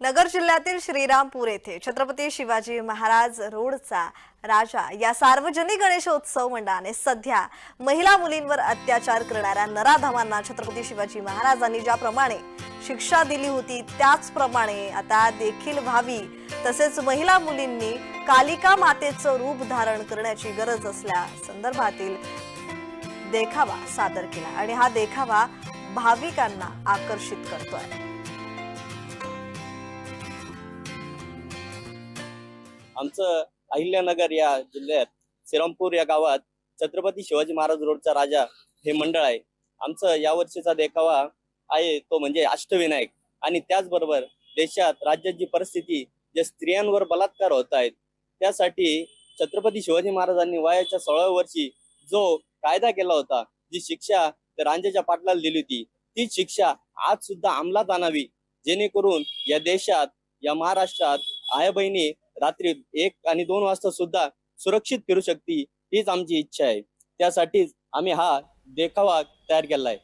नगर जिल्ह्यातील श्रीरामपूर येथे छत्रपती शिवाजी महाराज रोडचा राजा या सार्वजनिक गणेशोत्सव मंडळाने सध्या महिला मुलींवर अत्याचार करणाऱ्या नराधमांना छत्रपती शिवाजी महाराजांनी ज्याप्रमाणे शिक्षा दिली होती त्याचप्रमाणे आता देखील व्हावी. तसेच महिला मुलींनी कालिका मातेचं रूप धारण करण्याची गरज असल्या संदर्भातील देखावा सादर केला. आणि हा देखावा भाविकांना आकर्षित करतोय. आमचं अहिल्यानगर या जिल्ह्यात श्रीरामपूर या गावात छत्रपती शिवाजी महाराज रोडचा राजा हे मंडळ आहे. आमचं या वर्षीचा देखावा आहे तो म्हणजे अष्टविनायक. आणि त्याचबरोबर देशात राज्यात जी परिस्थिती जे स्त्रियांवर बलात्कार होत आहेत त्यासाठी छत्रपती शिवाजी महाराजांनी वयाच्या सोळाव्या वर्षी जो कायदा केला होता जी शिक्षा रांजेच्या पाटलाला दिली होती ती शिक्षा आज सुद्धा अंमलात आणावी जेणेकरून या देशात या महाराष्ट्रात आया बहिणी रात्री एक आणि दोन वाजता सुद्धा सुरक्षित फिरू शकते हीच आमची इच्छा आहे. त्यासाठीच आम्ही हा देखावा तयार केला आहे